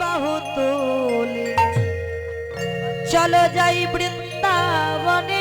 বাহু তোলে চলো যাই বৃন্দাবনে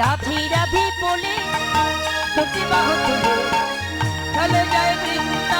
রাধি রাধি বলে দুটি বাহু তুলে চলো যায় বৃন্দাবনে।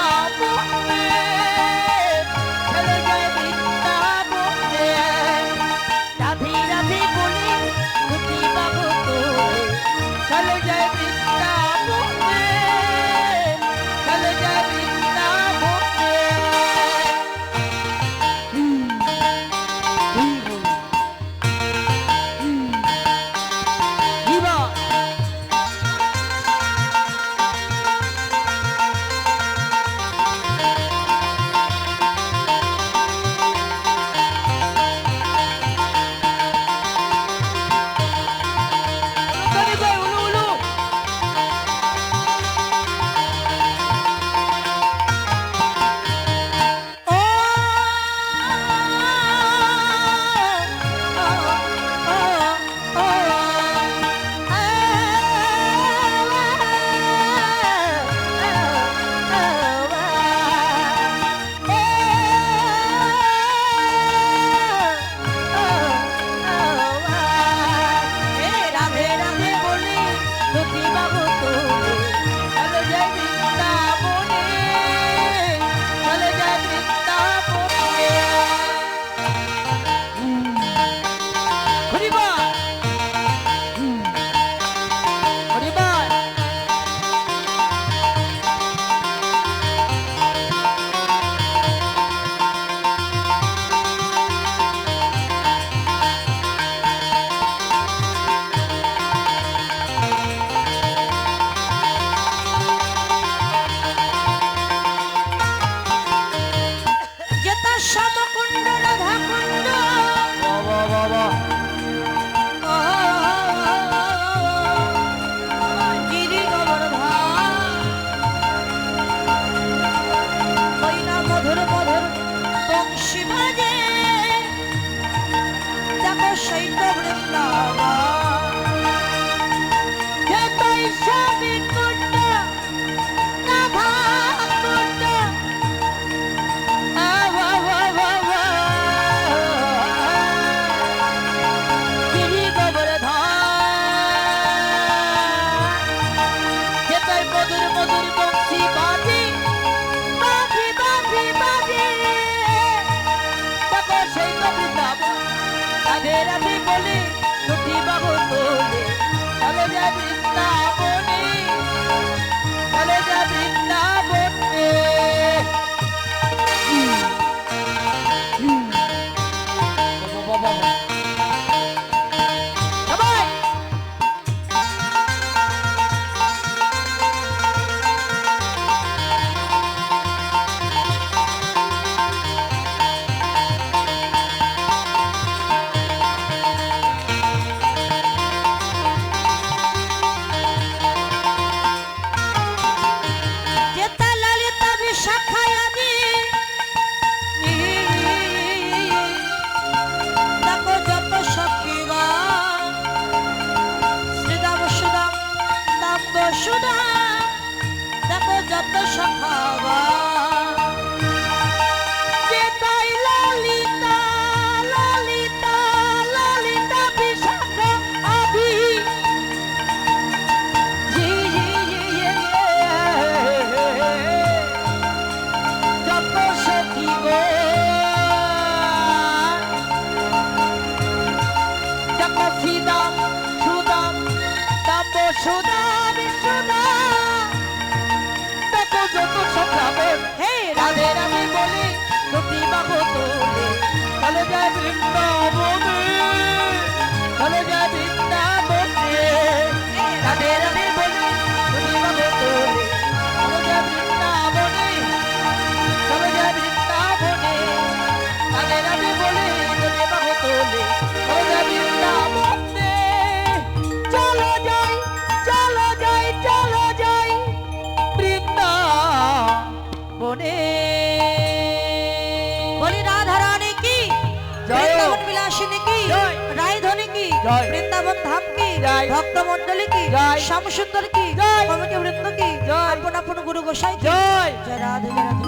Shahava. কি জয়। রায়ধনী কি। বৃন্দাবন ধাম কি। ভক্ত মন্ডলী কি। শ্যামসুন্দর কি। কমিটি বৃন্দ কি জয়। আপন আপন গুরু গোসাই জয় রাধে রাধে